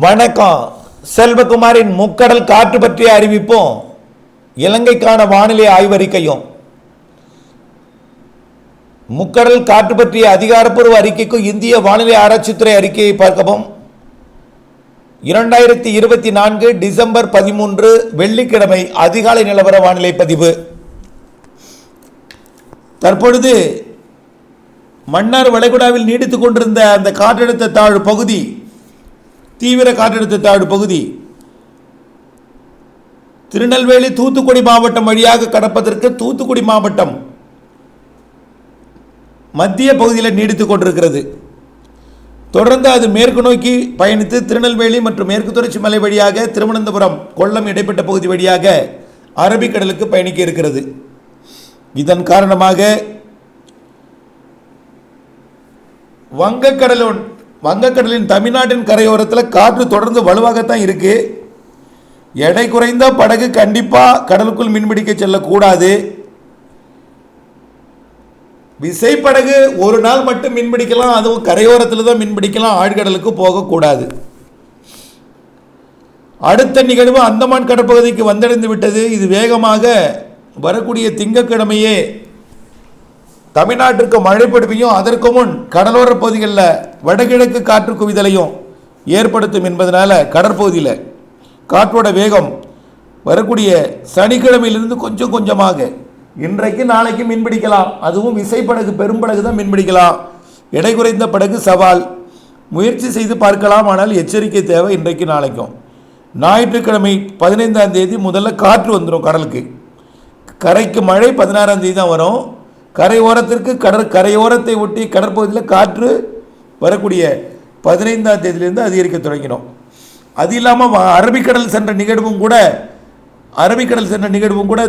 வணக்கம். செல்வகுமாரின் முக்கடல் காற்று பற்றிய அறிவிப்பும் இலங்கைக்கான வானிலை ஆய்வறிக்கையும். முக்கடல் காற்று பற்றிய அதிகாரப்பூர்வ அறிக்கைக்கும் இந்திய வானிலை ஆராய்ச்சித்துறை அறிக்கையை பார்க்கவும். இரண்டாயிரத்தி இருபத்தி நான்கு டிசம்பர் பதிமூன்று வெள்ளிக்கிழமை அதிகாலை நிலவர வானிலை பதிவு. தற்பொழுது மன்னார் வளைகுடாவில் நீடித்துக் கொண்டிருந்த அந்த காற்றழுத்த தாழ்வு பகுதி தீவிர காற்றழுத்த தாழ்வு பகுதி. திருநெல்வேலி தூத்துக்குடி மாவட்டம் வழியாக கடப்பதற்கு தூத்துக்குடி மாவட்டம் மத்திய பகுதியில் நீடித்துக் கொண்டிருக்கிறது. தொடர்ந்து அது மேற்கு நோக்கி பயணித்து திருநெல்வேலி மற்றும் மேற்கு தொடர்ச்சி மலை வழியாக திருவனந்தபுரம் கொல்லம் இடைப்பட்ட பகுதி வழியாக அரபிக்கடலுக்கு பயணிக்க இருக்கிறது. இதன் காரணமாக வங்கக்கடலோன் வங்கக்கடலின் தமிழ்நாட்டின் கரையோரத்தில் காற்று தொடர்ந்து வலுவாகத்தான் இருக்கு. எடை குறைந்த படகு கண்டிப்பாக கடலுக்குள் மீன்பிடிக்க செல்லக்கூடாது. விசைப்படகு ஒரு நாள் மட்டும் மீன்பிடிக்கலாம் அதுவும் கரையோரத்தில் தான் மீன்பிடிக்கலாம் ஆழ்கடலுக்கு போகக்கூடாது. அடுத்த நிகழ்வு அந்தமான் கடற்பகுதிக்கு வந்தடைந்து விட்டது. இது வேகமாக வரக்கூடிய திங்கட்கிழமையே தமிழ்நாட்டிற்கு மழை பொழிவையும் அதற்கு முன் கடலோர பகுதிகளில் வடகிழக்கு காற்று குவிதலையும் ஏற்படுத்தும் என்பதனால் கடற்பகுதியில் காற்றோட வேகம் வரக்கூடிய சனிக்கிழமையிலிருந்து கொஞ்சம் கொஞ்சமாக இன்றைக்கு நாளைக்கு மீன்பிடிக்கலாம். அதுவும் விசைப்படகு பெரும்படகு தான் மீன்பிடிக்கலாம். எடை குறைந்த படகு சவால். முயற்சி செய்து பார்க்கலாம் ஆனால் எச்சரிக்கை தேவை இன்றைக்கு நாளைக்கும். ஞாயிற்றுக்கிழமை பதினைந்தாம் தேதி முதல்ல காற்று வந்துடும் கடலுக்கு. கரைக்கு மழை பதினாறாம் தேதி தான் வரும். கரையோரத்திற்கு கடற் கரையோரத்தை ஒட்டி கடற்பகுதியில் காற்று வரக்கூடிய பதினைந்தாம் தேதியிலேருந்து அதிகரிக்க தொடங்கினோம். அது இல்லாமல் அரபிக்கடல் சென்ற நிகழ்வும் கூட அரபிக்கடல் சென்ற நிகழ்வும் கூட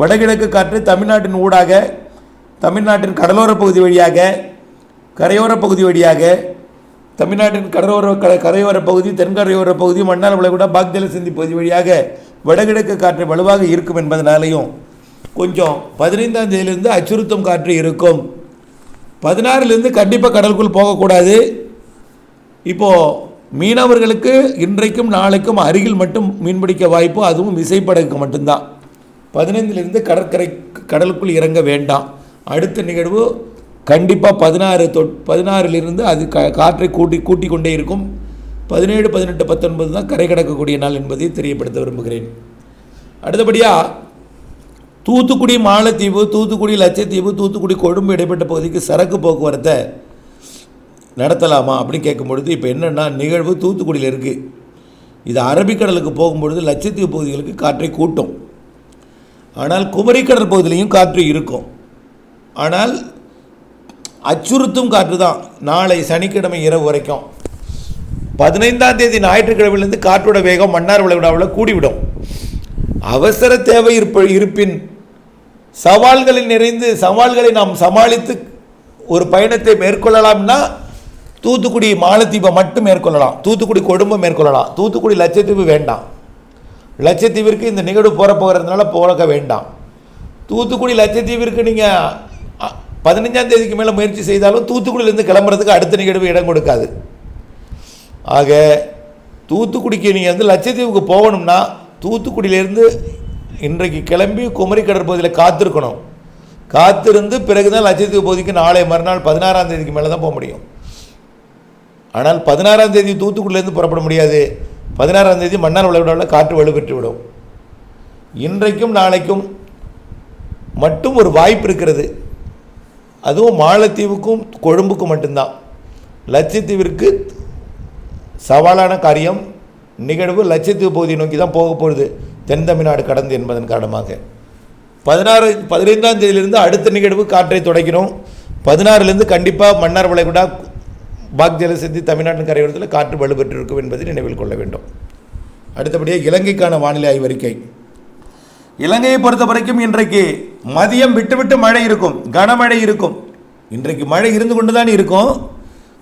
வடகிழக்கு காற்று தமிழ்நாட்டின் ஊடாக தமிழ்நாட்டின் கடலோர பகுதி வழியாக கரையோர பகுதி வழியாக தமிழ்நாட்டின் கடலோர க கரையோர பகுதி தென்கரையோர பகுதி மன்னார் வளைகுடா பாக்ஜல சிந்தி பகுதி வழியாக வடகிழக்கு காற்று வலுவாக இருக்கும் என்பதனாலையும் கொஞ்சம் பதினைந்தாம் தேதியிலிருந்து அச்சுறுத்தும் காற்று இருக்கும். பதினாறுலேருந்து கண்டிப்பாக கடலுக்குள் போகக்கூடாது. இப்போது மீனவர்களுக்கு இன்றைக்கும் நாளைக்கும் அருகில் மட்டும் மீன்பிடிக்க வாய்ப்பு அதுவும் விசைப்படகுக்கு மட்டும்தான். பதினைந்திலிருந்து கடற்கரை கடலுக்குள் இறங்க வேண்டாம். அடுத்த நிகழ்வு கண்டிப்பாக பதினாறு தொ பதினாறிலிருந்து அது க காற்றை கூட்டி கூட்டி கொண்டே இருக்கும். பதினேழு பதினெட்டு பத்தொன்பது தான் கரை கடக்கக்கூடிய நாள் என்பதை தெரியப்படுத்த விரும்புகிறேன். அடுத்தபடியாக தூத்துக்குடி மாலத்தீவு தூத்துக்குடி லட்சத்தீவு தூத்துக்குடி கொழும்பு இடைப்பட்ட பகுதிக்கு சரக்கு போக்குவரத்தை நடத்தலாமா அப்படின்னு கேட்கும்பொழுது இப்போ என்னென்னா நிகழ்வு தூத்துக்குடியில் இருக்குது இது அரபிக்கடலுக்கு போகும்பொழுது லட்சத்தீவு பகுதிகளுக்கு காற்றை கூட்டும். ஆனால் குமரிக்கடல் பகுதியிலையும் காற்று இருக்கும். ஆனால் அச்சுறுத்தும் காற்று தான் நாளை சனிக்கிழமை இரவு வரைக்கும். பதினைந்தாம் தேதி ஞாயிற்றுக்கிழமையிலேருந்து காற்றோட வேகம் மன்னார் விளைவிடாவில் கூடிவிடும். அவசர தேவை இருப்ப இருப்பின் சவால்களில் நிறைந்து சவால்களை நாம் சமாளித்து ஒரு பயணத்தை மேற்கொள்ளலாம்னா தூத்துக்குடி மாலத்தீவை மட்டும் மேற்கொள்ளலாம். தூத்துக்குடி கொடும்பம் மேற்கொள்ளலாம். தூத்துக்குடி லட்சத்தீவு வேண்டாம். லட்சத்தீவிற்கு இந்த நிகழ்வு போகிற போகிறதுனால போக வேண்டாம். தூத்துக்குடி லட்சத்தீவிற்கு நீங்கள் பதினஞ்சாம் தேதிக்கு மேலே முயற்சி செய்தாலும் தூத்துக்குடியிலேருந்து கிளம்புறதுக்கு அடுத்த நிகழ்வு இடம் கொடுக்காது. ஆக தூத்துக்குடிக்கு நீங்கள் வந்து லட்சத்தீவுக்கு போகணும்னா தூத்துக்குடியிலேருந்து இன்றைக்கு கிளம்பி குமரி கடற்பகுதியில் காத்திருக்கணும். காத்திருந்து பிறகு தான் லட்சத்தீவு பகுதிக்கு நாளை மறுநாள் பதினாறாம் தேதிக்கு மேலே தான் போக முடியும். ஆனால் பதினாறாம் தேதி தூத்துக்குடியிலேருந்து புறப்பட முடியாது. பதினாறாம் தேதி மன்னார் விளைவிடாவில் காற்று வலுப்பெற்று விடும். இன்றைக்கும் நாளைக்கும் மட்டும் ஒரு வாய்ப்பு இருக்கிறது. அதுவும் மாலத்தீவுக்கும் கொழும்புக்கும் மட்டும்தான். லட்சத்தீவிற்கு சவாலான காரியம் நிகழ்வு லட்சத்தீவு பகுதியை நோக்கி தான் போக போகுது. தென் தமிழ்நாடு கடந்து என்பதன் காரணமாக. பதினாறு பதினைந்தாம் தேதியிலிருந்து அடுத்த நிகழ்வு காற்றை தொடக்கிறோம் பதினாறுலேருந்து கண்டிப்பாக மன்னார் வளைகுடா பாக் ஜலசந்தி தமிழ்நாட்டின் கரையோரத்தில் காற்று வலுப்பெற்றிருக்கும் என்பதை நினைவில் கொள்ள வேண்டும். அடுத்தபடியாக இலங்கைக்கான வானிலை ஆய்வறிக்கை. இலங்கையை பொறுத்த வரைக்கும் இன்றைக்கு மதியம் விட்டு விட்டு மழை இருக்கும் கனமழை இருக்கும். இன்றைக்கு மழை இருந்து கொண்டு தான் இருக்கும்.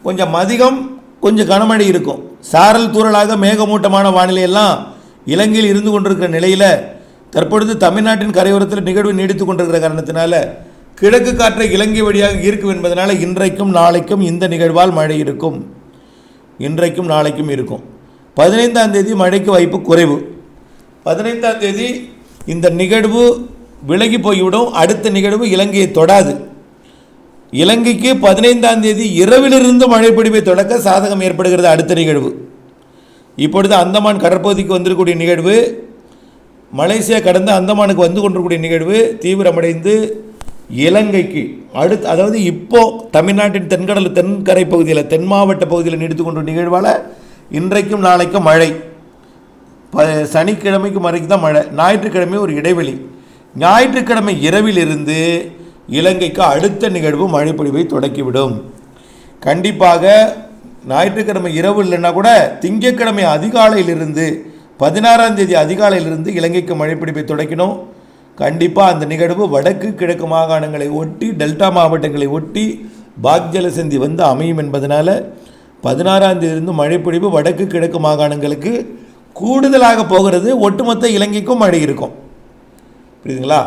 கொஞ்சம் மதியம் கொஞ்சம் கனமழை இருக்கும். சாரல் தூறலாக மேகமூட்டமான வானிலை எல்லாம் இலங்கையில் இருந்து கொண்டிருக்கிற நிலையில் தற்பொழுது தமிழ்நாட்டின் கரையோரத்தில் நிகழ்வு நீடித்து கொண்டிருக்கிற காரணத்தினால கிழக்கு காற்றை இலங்கை வழியாக ஈர்க்கும் என்பதனால் இன்றைக்கும் நாளைக்கும் இந்த நிகழ்வால் மழை இருக்கும். இன்றைக்கும் நாளைக்கும் இருக்கும். பதினைந்தாம் தேதி மழைக்கு வாய்ப்பு குறைவு. பதினைந்தாம் தேதி இந்த நிகழ்வு விலகி போய்விடும். அடுத்த நிகழ்வு இலங்கையை தொடாது. இலங்கைக்கு பதினைந்தாம் தேதி இரவிலிருந்து மழை பிடிப்பை தொடக்க சாதகம் ஏற்படுகிறது அடுத்த நிகழ்வு. இப்பொழுது அந்தமான் கடற்பகுதிக்கு வந்திருக்கக்கூடிய நிகழ்வு மலேசியா கடந்து அந்தமானுக்கு வந்து கொண்டிருக்கக்கூடிய நிகழ்வு தீவிரமடைந்து இலங்கைக்கு அடுத்து அதாவது இப்போது தமிழ்நாட்டின் தென்கடல் தென்கரை பகுதியில் தென் மாவட்ட பகுதியில் நீடித்து கொண்ட நிகழ்வால் இன்றைக்கும் நாளைக்கும் மழை. ப சனிக்கிழமைக்கு மறைக்கு தான் மழை. ஞாயிற்றுக்கிழமை ஒரு இடைவெளி. ஞாயிற்றுக்கிழமை இரவிலிருந்து இலங்கைக்கு அடுத்த நிகழ்வு மழைப்பொழிவை தொடக்கிவிடும். கண்டிப்பாக ஞாயிற்றுக்கிழமை இரவு இல்லைன்னா கூட திங்கட்கிழமை அதிகாலையிலிருந்து பதினாறாம் தேதி அதிகாலையிலிருந்து இலங்கைக்கு மழைப்பிடிப்பை தொடக்கினோம். கண்டிப்பாக அந்த நிகழ்வு வடக்கு கிழக்கு மாகாணங்களை ஒட்டி டெல்டா மாவட்டங்களை ஒட்டி பாக்ஜலசந்தி வந்து அமையும் என்பதனால் பதினாறாம் தேதியிலிருந்து மழைப்பிடிப்பு வடக்கு கிழக்கு மாகாணங்களுக்கு கூடுதலாக போகிறது. ஒட்டுமொத்த இலங்கைக்கும் மழை இருக்கும். புரியுதுங்களா?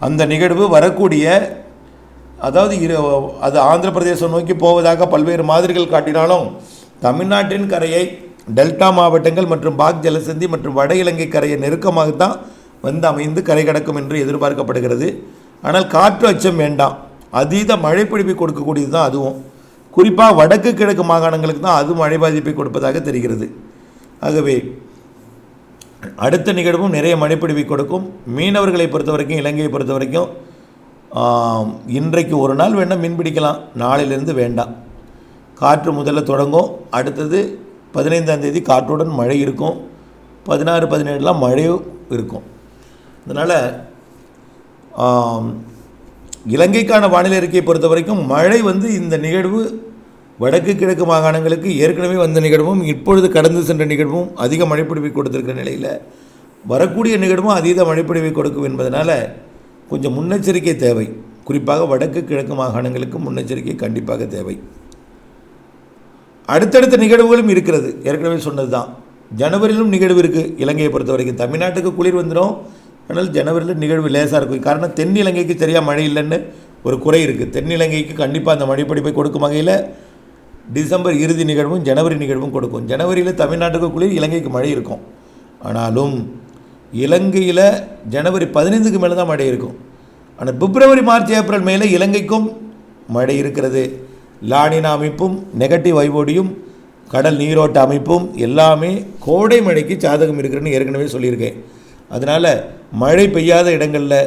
அந்த நிகழ்வு வரக்கூடிய அதாவது இரு அது ஆந்திர பிரதேசம் நோக்கி போவதாக பல்வேறு மாதிரிகள் காட்டினாலும் தமிழ்நாட்டின் கரையை டெல்டா மாவட்டங்கள் மற்றும் பாக் ஜலசந்தி மற்றும் வட இலங்கை கரையை நெருக்கமாகத்தான் வந்து அமைந்து கரை கடக்கும் என்று எதிர்பார்க்கப்படுகிறது. ஆனால் காற்று அச்சம் வேண்டாம். அதீத மழை பிடிப்பை கொடுக்கக்கூடியது தான் அதுவும். குறிப்பாக வடக்கு கிழக்கு மாகாணங்களுக்கு தான் அது மழை பாதிப்பை கொடுப்பதாக தெரிகிறது. ஆகவே அடுத்த நிகழ்வும் நிறைய மழைப்பிடிவை கொடுக்கும். மீனவர்களை பொறுத்த வரைக்கும் இலங்கையை பொறுத்த வரைக்கும் இன்றைக்கு ஒரு நாள் வேணால் மீன் பிடிக்கலாம். நாளையிலேருந்து வேண்டாம். காற்று முதல்ல தொடங்கும். அடுத்தது பதினைந்தாம் தேதி காற்றுடன் மழை இருக்கும். பதினாறு பதினேழுலாம் மழையும் இருக்கும். அதனால் இலங்கைக்கான வானிலை அறிக்கையை பொறுத்த வரைக்கும் மழை வந்து இந்த நிகழ்வு வடக்கு கிழக்கு மாகாணங்களுக்கு ஏற்கனவே வந்த நிகழ்வும் இப்பொழுது கடந்து சென்ற நிகழ்வும் அதிக மழைப்பிடிவை கொடுத்திருக்கிற நிலையில் வரக்கூடிய நிகழ்வும் அதீத மழைப்பிடிவை கொடுக்கும் என்பதனால் கொஞ்சம் முன்னெச்சரிக்கை தேவை. குறிப்பாக வடக்கு கிழக்கு மாகாணங்களுக்கு முன்னெச்சரிக்கை கண்டிப்பாக தேவை. அடுத்தடுத்த நிகழ்வுகளும் இருக்கிறது. ஏற்கனவே சொன்னது தான் ஜனவரியிலும் நிகழ்வு இருக்குது இலங்கையை பொறுத்த வரைக்கும் தமிழ்நாட்டுக்கு குளிர் வந்துடும் ஆனால் ஜனவரியில் நிகழ்வு லேசாக இருக்கும். காரணம் தென் இலங்கைக்கு சரியாக மழை இல்லைன்னு ஒரு குறை இருக்குது தென் இலங்கைக்கு கண்டிப்பாக அந்த மழைப்படிப்பை கொடுக்கும் வகையில் டிசம்பர் இறுதி நிகழ்வும் ஜனவரி நிகழ்வும் கொடுக்கும். ஜனவரியில் தமிழ்நாட்டுக்கு குளிர் இலங்கைக்கு மழை இருக்கும். ஆனாலும் இலங்கையில் ஜனவரி பதினைந்துக்கு மேலே தான் மழை இருக்கும். ஆனால் பிப்ரவரி மார்ச் ஏப்ரல் மேலே இலங்கைக்கும் மழை இருக்கிறது. லானினா அமைப்பும் நெகட்டிவ் வைவோடியும் கடல் நீரோட்ட அமைப்பும் எல்லாமே கோடை மழைக்கு சாதகம் இருக்கிறேன்னு ஏற்கனவே சொல்லியிருக்கேன். அதனால் மழை பெய்யாத இடங்களில்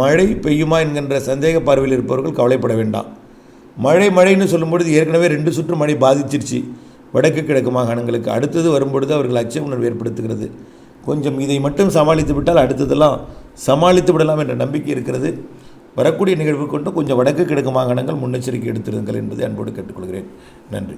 மழை பெய்யுமா என்கின்ற சந்தேக பார்வையில் இருப்பவர்கள் கவலைப்பட வேண்டாம். மழை மழைன்னு சொல்லும்பொழுது ஏற்கனவே ரெண்டு சுற்று மழை பாதிச்சிருச்சு. வடக்கு கிழக்கு மாகாணங்களுக்கு அடுத்தது வரும்பொழுது அவர்கள் அச்ச உணர்வு ஏற்படுத்துகிறது. கொஞ்சம் இதை மட்டும் சமாளித்து விட்டால் அடுத்ததெல்லாம் சமாளித்து விடலாம் என்ற நம்பிக்கை இருக்கிறது. வரக்கூடிய நிகழ்வு கொண்டு கொஞ்சம் வடக்கு கிழக்கு மாகாணங்கள் முன்னெச்சரிக்கை எடுத்திருங்கள் என்பதை அன்போடு கேட்டுக்கொள்கிறேன். நன்றி.